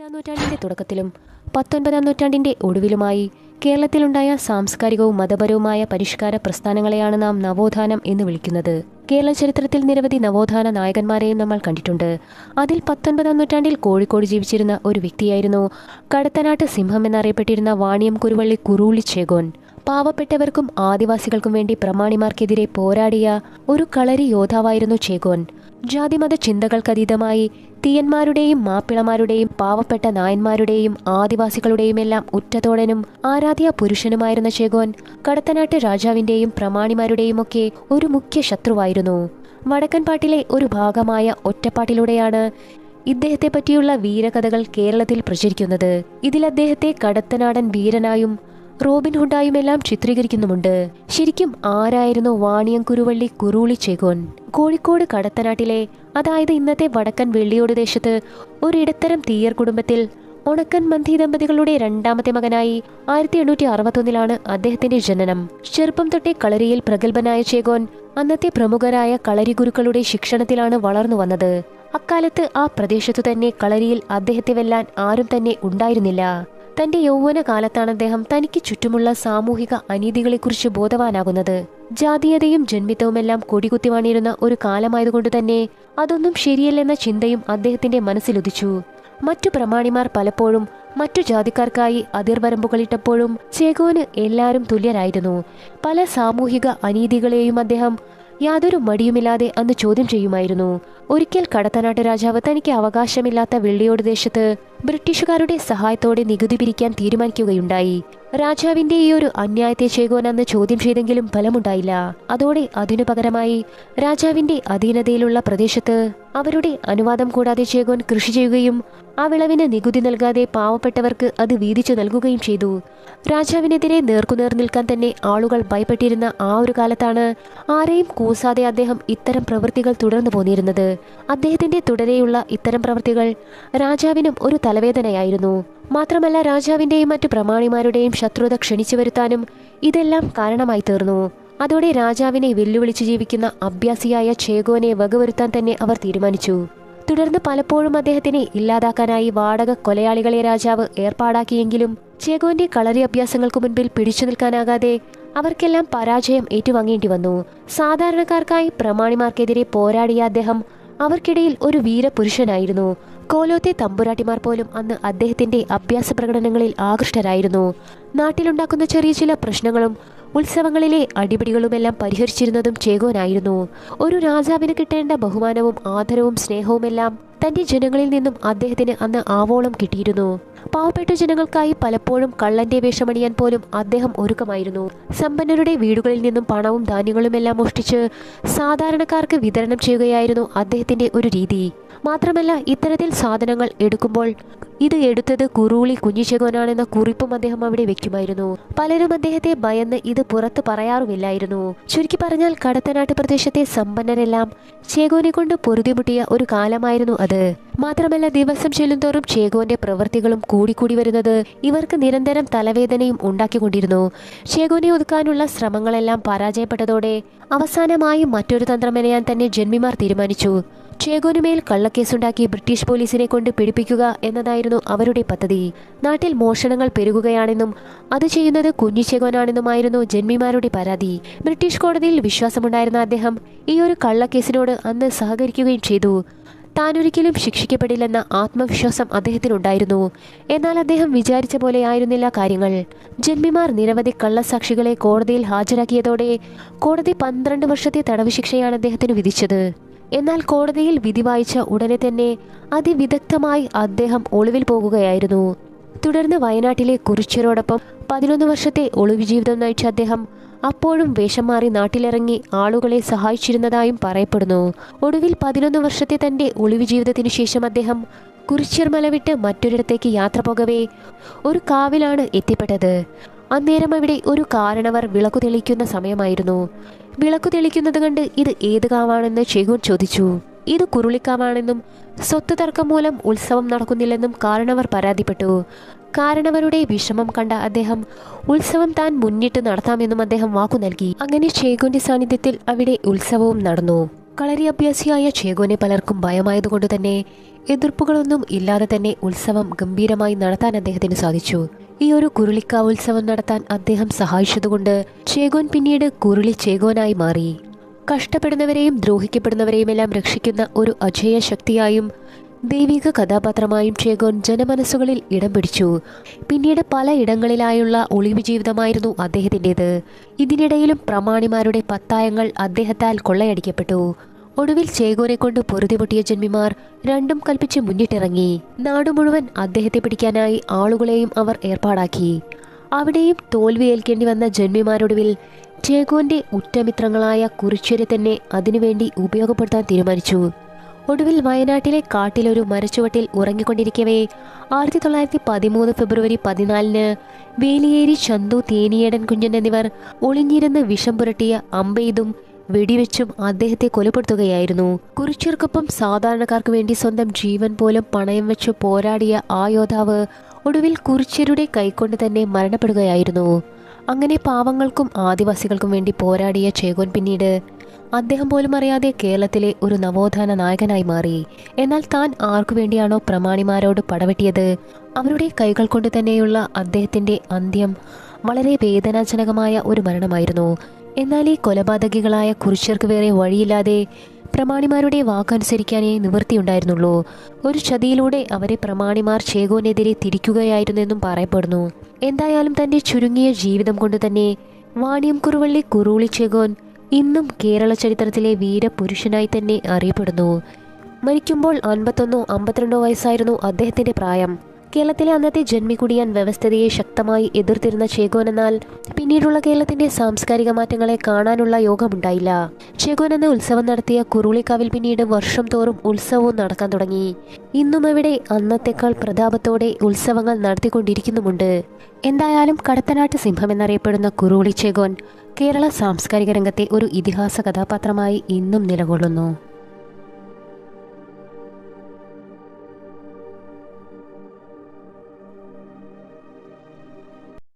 ഇരുപതാം നൂറ്റാണ്ടിന്റെ തുടക്കത്തിലും പത്തൊൻപതാം നൂറ്റാണ്ടിന്റെ ഒടുവിലുമായി കേരളത്തിലുണ്ടായ സാംസ്കാരികവും മതപരവുമായ പരിഷ്കാര പ്രസ്ഥാനങ്ങളെയാണ് നാം നവോത്ഥാനം എന്ന് വിളിക്കുന്നത്. കേരള ചരിത്രത്തിൽ നിരവധി നവോത്ഥാന നായകന്മാരെയും നമ്മൾ കണ്ടിട്ടുണ്ട്. അതിൽ പത്തൊൻപതാം നൂറ്റാണ്ടിൽ കോഴിക്കോട് ജീവിച്ചിരുന്ന ഒരു വ്യക്തിയായിരുന്നു കടത്തനാട്ട് സിംഹം എന്നറിയപ്പെട്ടിരുന്ന വാണിയം കുരുവള്ളി കുറുളി ചേകോൻ പാവപ്പെട്ടവർക്കും ആദിവാസികൾക്കും വേണ്ടി പ്രമാണിമാർക്കെതിരെ പോരാടിയ ഒരു കളരി യോദ്ധാവായിരുന്നു ചേകോൻ ജാതിമത ചിന്തകൾക്കതീതമായി തീയന്മാരുടെയും മാപ്പിളമാരുടെയും പാവപ്പെട്ട നായന്മാരുടെയും ആദിവാസികളുടെയുമെല്ലാം ഉറ്റതോടനും ആരാധ്യ പുരുഷനുമായിരുന്ന ചേഗോൻ കടത്തനാട്ട് രാജാവിന്റെയും പ്രമാണിമാരുടെയും ഒക്കെ ഒരു മുഖ്യ ശത്രുവായിരുന്നു. വടക്കൻപാട്ടിലെ ഒരു ഭാഗമായ ഒറ്റപ്പാട്ടിലൂടെയാണ് ഇദ്ദേഹത്തെ പറ്റിയുള്ള വീരകഥകൾ കേരളത്തിൽ പ്രചരിക്കുന്നത്. ഇതിൽ അദ്ദേഹത്തെ കടത്തനാടൻ വീരനായും റോബിൻ ഹുഡായുമെല്ലാം ചിത്രീകരിക്കുന്നുമുണ്ട്. ശരിക്കും ആരായിരുന്നു വാണിയം കുരുവള്ളി കുറുളി ചെകോൻ കോഴിക്കോട് കടത്തനാട്ടിലെ അതായത് ഇന്നത്തെ വടക്കൻ വെള്ളിയോട് ദേശത്ത് ഒരിടത്തരം തീയർ കുടുംബത്തിൽ ഉണക്കൻ മന്തി ദമ്പതികളുടെ രണ്ടാമത്തെ മകനായി ആയിരത്തി എണ്ണൂറ്റി അറുപത്തൊന്നിലാണ് അദ്ദേഹത്തിന്റെ ജനനം. ചെറുപ്പം തൊട്ടേ കളരിയിൽ പ്രഗത്ഭനായ ചേകോൻ അന്നത്തെ പ്രമുഖരായ കളരി ഗുരുക്കളുടെ ശിക്ഷണത്തിലാണ് വളർന്നു വന്നത്. അക്കാലത്ത് ആ പ്രദേശത്തു തന്നെ കളരിയിൽ അദ്ദേഹത്തെ വെല്ലാൻ ആരും തന്നെ ഉണ്ടായിരുന്നില്ല. തന്റെ യൗവന കാലത്താണ് അദ്ദേഹം തനിക്ക് ചുറ്റുമുള്ള സാമൂഹിക അനീതികളെക്കുറിച്ച് ബോധവാനാകുന്നത്. ജാതീയതയും ജന്മിത്തവുമെല്ലാം കൊടികുത്തി വാണിരുന്ന ഒരു കാലമായതുകൊണ്ട് തന്നെ അതൊന്നും ശരിയല്ലെന്ന ചിന്തയും അദ്ദേഹത്തിന്റെ മനസ്സിലുദിച്ചു. മറ്റു പ്രമാണിമാർ പലപ്പോഴും മറ്റു ജാതിക്കാർക്കായി അതിർവരമ്പുകളിട്ടപ്പോഴും ചേകോന് എല്ലാവരും തുല്യരായിരുന്നു പല സാമൂഹിക അനീതികളെയും അദ്ദേഹം യാതൊരു മടിയുമില്ലാതെ അന്ന് ചോദ്യം ചെയ്യുമായിരുന്നു. ഒരിക്കൽ കടത്തനാട്ട് രാജാവ് തനിക്ക് അവകാശമില്ലാത്ത വെള്ളിയോട് ദേശത്ത് ബ്രിട്ടീഷുകാരുടെ സഹായത്തോടെ നികുതി പിരിക്കാൻ തീരുമാനിക്കുകയുണ്ടായി. രാജാവിന്റെ ഈ ഒരു അന്യായത്തെ ചെയ്യുവാൻ അന്ന് ചോദ്യം ചെയ്തെങ്കിലും ഫലമുണ്ടായില്ല. അതോടെ അതിനു പകരമായി രാജാവിന്റെ അധീനതയിലുള്ള പ്രദേശത്ത് അവരുടെ അനുവാദം കൂടാതെ ചേകോൻ കൃഷി ചെയ്യുകയും ആ വിളവിന് നികുതി നൽകാതെ പാവപ്പെട്ടവർക്ക് അത് വീതിച്ചു നൽകുകയും ചെയ്തു. രാജാവിനെതിരെ നേർക്കുനേർ നിൽക്കാൻ തന്നെ ആളുകൾ ഭയപ്പെട്ടിരുന്ന ആ ഒരു കാലത്താണ് ആരെയും കൂസാതെ അദ്ദേഹം ഇത്തരം പ്രവൃത്തികൾ തുടർന്നു പോന്നിരുന്നത്. അദ്ദേഹത്തിന്റെ തുടരെയുള്ള ഇത്തരം പ്രവൃത്തികൾ രാജാവിനും ഒരു തലവേദനയായിരുന്നു. മാത്രമല്ല രാജാവിന്റെയും മറ്റു പ്രമാണിമാരുടെയും ശത്രുത ക്ഷണിച്ചു വരുത്താനും ഇതെല്ലാം കാരണമായി തീർന്നു. അതോടെ രാജാവിനെ വെല്ലുവിളിച്ച് ജീവിക്കുന്ന അഭ്യാസിയായ ചേഗോനെ വകവരുത്താൻ തന്നെ അവർ തീരുമാനിച്ചു. തുടർന്ന് പലപ്പോഴും അദ്ദേഹത്തിനെ ഇല്ലാതാക്കാനായി വാടക കൊലയാളികളെ രാജാവ് ഏർപ്പാടാക്കിയെങ്കിലും ചേഗോന്റെ കളരി അഭ്യാസങ്ങൾക്ക് മുൻപിൽ പിടിച്ചു നിൽക്കാനാകാതെ അവർക്കെല്ലാം പരാജയം ഏറ്റുവാങ്ങേണ്ടി വന്നു. സാധാരണക്കാർക്കായി പ്രമാണിമാർക്കെതിരെ പോരാടിയ അദ്ദേഹം അവർക്കിടയിൽ ഒരു വീരപുരുഷനായിരുന്നു. കോലോത്തെ തമ്പുരാട്ടിമാർ പോലും അന്ന് അദ്ദേഹത്തിന്റെ അഭ്യാസ പ്രകടനങ്ങളിൽ ആകൃഷ്ടരായിരുന്നു. നാട്ടിലുണ്ടാക്കുന്ന ചെറിയ ചില പ്രശ്നങ്ങളും ഉത്സവങ്ങളിലെ അടിപിടികളുമെല്ലാം പരിഹരിച്ചിരുന്നതും ചേഗോനായിരുന്നു ഒരു രാജാവിന് കിട്ടേണ്ട ബഹുമാനവും ആദരവും സ്നേഹവുമെല്ലാം തന്റെ ജനങ്ങളിൽ നിന്നും അദ്ദേഹത്തിന് അന്ന് ആവോളം കിട്ടിയിരുന്നു. പാവപ്പെട്ട ജനങ്ങൾക്കായി പലപ്പോഴും കള്ളന്റെ വേഷമണിയാൻ പോലും അദ്ദേഹം ഒരുക്കമായിരുന്നു. സമ്പന്നരുടെ വീടുകളിൽ നിന്നും പണവും ധാന്യങ്ങളുമെല്ലാം മോഷ്ടിച്ച് സാധാരണക്കാർക്ക് വിതരണം ചെയ്യുകയായിരുന്നു അദ്ദേഹത്തിന്റെ ഒരു രീതി. മാത്രമല്ല ഇത്തരത്തിൽ സാധനങ്ങൾ എടുക്കുമ്പോൾ ഇത് എടുത്തത് കുറുളി കുഞ്ഞിശകോനാണെന്ന കുറിപ്പും അദ്ദേഹം അവിടെ വെക്കുമായിരുന്നു. പലരും അദ്ദേഹത്തെ ഭയന്ന് ഇത് പുറത്ത് പറയാറുമില്ലായിരുന്നു. ചുരുക്കി പറഞ്ഞാൽ കടത്തനാട്ട് പ്രദേശത്തെ സമ്പന്നരെല്ലാം ചേകോനെ കൊണ്ട് പൊറുതിമുട്ടിയ ഒരു കാലമായിരുന്നു അത്. മാത്രമല്ല ദിവസം ചെല്ലുന്തോറും ചേകോന്റെ പ്രവൃത്തികളും കൂടിക്കൂടി വരുന്നത് ഇവർക്ക് നിരന്തരം തലവേദനയും ഉണ്ടാക്കിക്കൊണ്ടിരുന്നു. ചേകോനെ ഒതുക്കാനുള്ള ശ്രമങ്ങളെല്ലാം പരാജയപ്പെട്ടതോടെ അവസാനമായി മറ്റൊരു തന്ത്രമെനയാൻ തന്നെ ജന്മിമാർ തീരുമാനിച്ചു. ചേകോനുമേൽ കള്ളക്കേസുണ്ടാക്കി ബ്രിട്ടീഷ് പോലീസിനെ കൊണ്ട് പിടിപ്പിക്കുക എന്നതായിരുന്നു അവരുടെ പദ്ധതി. നാട്ടിൽ മോഷണങ്ങൾ പെരുകുകയാണെന്നും അത് ചെയ്യുന്നത് കുഞ്ഞു കുഞ്ഞിച്ചേകോനാണെന്നുമായിരുന്നു ജന്മിമാരുടെ പരാതി. ബ്രിട്ടീഷ് കോടതിയിൽ വിശ്വാസമുണ്ടായിരുന്ന അദ്ദേഹം ഈ ഒരു കള്ളക്കേസിനോട് അന്ന് സഹകരിക്കുകയും ചെയ്തു. താനൊരിക്കലും ശിക്ഷിക്കപ്പെടില്ലെന്ന ആത്മവിശ്വാസം അദ്ദേഹത്തിനുണ്ടായിരുന്നു. എന്നാൽ അദ്ദേഹം വിചാരിച്ച പോലെ ആയിരുന്നില്ല കാര്യങ്ങൾ. ജന്മിമാർ നിരവധി കള്ളസാക്ഷികളെ കോടതിയിൽ ഹാജരാക്കിയതോടെ കോടതി പന്ത്രണ്ട് വർഷത്തെ തടവ് ശിക്ഷയാണ് അദ്ദേഹത്തിന് വിധിച്ചത്. എന്നാൽ കോടതിയിൽ വിധി വായിച്ച ഉടനെ തന്നെ അതിവിദഗ്ധമായി അദ്ദേഹം ഒളിവിൽ പോകുകയായിരുന്നു. തുടർന്ന് വയനാട്ടിലെ കുറിച്യരോടൊപ്പം പതിനൊന്ന് വർഷത്തെ ഒളിവ് ജീവിതം നയിച്ച അദ്ദേഹം അപ്പോഴും വേഷം മാറി നാട്ടിലിറങ്ങി ആളുകളെ സഹായിച്ചിരുന്നതായും പറയപ്പെടുന്നു. ഒടുവിൽ പതിനൊന്ന് വർഷത്തെ തന്റെ ഒളിവ് ജീവിതത്തിനു ശേഷം അദ്ദേഹം കുറിച്യർ മല വിട്ട് മറ്റൊരിടത്തേക്ക് യാത്ര പോകവേ ഒരു കാവിലാണ് എത്തിപ്പെട്ടത്. അന്നേരം അവിടെ ഒരു കാരണവർ വിളക്കു തെളിക്കുന്ന സമയമായിരുന്നു. വിളക്കു തെളിക്കുന്നത് കണ്ട് ഇത് ഏത് കാവാണെന്ന് ഷെഗുൻ ചോദിച്ചു. ഇത് കുരുളിക്കാവാണെന്നും സ്വത്ത് തർക്കം മൂലം ഉത്സവം നടക്കുന്നില്ലെന്നും കാരണവർ പരാതിപ്പെട്ടു. കാരണവരുടെ വിഷമം കണ്ട അദ്ദേഹം ഉത്സവം താൻ മുന്നിട്ട് നടത്താമെന്നും അദ്ദേഹം വാക്കു നൽകി. അങ്ങനെ ചേകുന്റെ സാന്നിധ്യത്തിൽ അവിടെ ഉത്സവവും നടന്നു. കളരി അഭ്യാസിയായ ചേകോനെ പലർക്കും ഭയമായതുകൊണ്ട് തന്നെ എതിർപ്പുകളൊന്നും ഇല്ലാതെ തന്നെ ഉത്സവം ഗംഭീരമായി നടത്താൻ അദ്ദേഹത്തിന് സാധിച്ചു. ഈ ഒരു കുരുളിക്കാവ് ഉത്സവം നടത്താൻ അദ്ദേഹം സഹായിച്ചതുകൊണ്ട് ചേകോൻ പിന്നീട് കുരുളി ചേകോനായി മാറി. കഷ്ടപ്പെടുന്നവരെയും ദ്രോഹിക്കപ്പെടുന്നവരെയുമെല്ലാം രക്ഷിക്കുന്ന ഒരു അജയ ശക്തിയായും ദൈവിക കഥാപാത്രമായും ചേകോൻ ജനമനസ്സുകളിൽ ഇടം പിടിച്ചു. പിന്നീട് പല ഇടങ്ങളിലായുള്ള ഒളിവ് ജീവിതമായിരുന്നു അദ്ദേഹത്തിന്റെത്. ഇതിനിടയിലും പ്രമാണിമാരുടെ പത്തായങ്ങൾ അദ്ദേഹത്താൽ കൊള്ളയടിക്കപ്പെട്ടു. ഒടുവിൽ ചേകോരെ കൊണ്ട് പൊറുതിമുട്ടിയ ജന്മിമാർ രണ്ടും കൽപ്പിച്ച് മുന്നിട്ടിറങ്ങി. നാടു മുഴുവൻ അദ്ദേഹത്തെ പിടിക്കാനായി ആളുകളെയും അവർ ഏർപ്പാടാക്കി. അവിടെയും തോൽവി ഏൽക്കേണ്ടി വന്ന ജന്മിമാരൊടുവിൽ ചേകോന്റെ ഉറ്റമിത്രങ്ങളായ കുറിച്യരെ തന്നെ അതിനുവേണ്ടി ഉപയോഗപ്പെടുത്താൻ തീരുമാനിച്ചു. ഒടുവിൽ വയനാട്ടിലെ കാട്ടിലൊരു മരച്ചുവട്ടിൽ ഉറങ്ങിക്കൊണ്ടിരിക്കവേ ആയിരത്തി തൊള്ളായിരത്തി പതിമൂന്ന് ഫെബ്രുവരി പതിനാലിന് വേലിയേരി ചന്തു തേനിയേടൻ കുഞ്ഞൻ എന്നിവർ ഒളിഞ്ഞിരുന്ന് വിഷം പുരട്ടിയ അമ്പെയ്തും വെടിവെച്ചും അദ്ദേഹത്തെ കൊലപ്പെടുത്തുകയായിരുന്നു. കുറിച്യർക്കൊപ്പം സാധാരണക്കാർക്ക് വേണ്ടി സ്വന്തം ജീവൻ പോലും പണയം വെച്ച് പോരാടിയ ആ യോദ്ധാവ് ഒടുവിൽ കുറിച്യരുടെ കൈകൊണ്ട് തന്നെ മരണപ്പെടുകയായിരുന്നു. അങ്ങനെ പാവങ്ങൾക്കും ആദിവാസികൾക്കും വേണ്ടി പോരാടിയ ചേകോൻ പിന്നീട് അദ്ദേഹം പോലും അറിയാതെ കേരളത്തിലെ ഒരു നവോത്ഥാന നായകനായി മാറി. എന്നാൽ താൻ ആർക്കു വേണ്ടിയാണോ പ്രമാണിമാരോട് പടവെട്ടിയത്? അവരുടെ കൈകൾ കൊണ്ട് തന്നെയുള്ള അദ്ദേഹത്തിന്റെ അന്ത്യം വളരെ വേദനാജനകമായ ഒരു മരണമായിരുന്നു. എന്നാൽ ഈ കൊലപാതകികളായ കുറിച്യർക്ക് വേറെ വഴിയില്ലാതെ പ്രമാണിമാരുടെ വാക്കനുസരിക്കാനേ നിവൃത്തിയുണ്ടായിരുന്നുള്ളൂ. ഒരു ചതിയിലൂടെ അവരെ പ്രമാണിമാർ ചേകോനെതിരെ തിരിക്കുകയായിരുന്നെന്നും പറയപ്പെടുന്നു. എന്തായാലും തന്റെ ചുരുങ്ങിയ ജീവിതം കൊണ്ട് തന്നെ വാണിയം കുറുവള്ളി കുറുളി ചേഗോൻ ഇന്നും കേരള ചരിത്രത്തിലെ വീരപുരുഷനായി തന്നെ അറിയപ്പെടുന്നു. മരിക്കുമ്പോൾ അൻപത്തൊന്നോ അമ്പത്തിരണ്ടോ വയസ്സായിരുന്നു അദ്ദേഹത്തിന്റെ പ്രായം. കേരളത്തിലെ അന്നത്തെ ജന്മികുടിയാൻ വ്യവസ്ഥതയെ ശക്തമായി എതിർത്തിരുന്ന ചേകോൻ എന്നാൽ പിന്നീടുള്ള കേരളത്തിന്റെ സാംസ്കാരിക മാറ്റങ്ങളെ കാണാനുള്ള യോഗമുണ്ടായില്ല. ചേകോൻ എന്ന ഉത്സവം നടത്തിയ കുറുളിക്കാവിൽ പിന്നീട് വർഷം തോറും ഉത്സവവും നടക്കാൻ തുടങ്ങി. ഇന്നും അവിടെ അന്നത്തെക്കാൾ പ്രതാപത്തോടെ ഉത്സവങ്ങൾ നടത്തിക്കൊണ്ടിരിക്കുന്നുമുണ്ട്. എന്തായാലും കടത്തനാട്ട് സിംഹം എന്നറിയപ്പെടുന്ന കുറുളി ചേകോൻ കേരള സാംസ്കാരിക രംഗത്തെ ഒരു ഇതിഹാസ കഥാപാത്രമായി ഇന്നും നിലകൊള്ളുന്നു.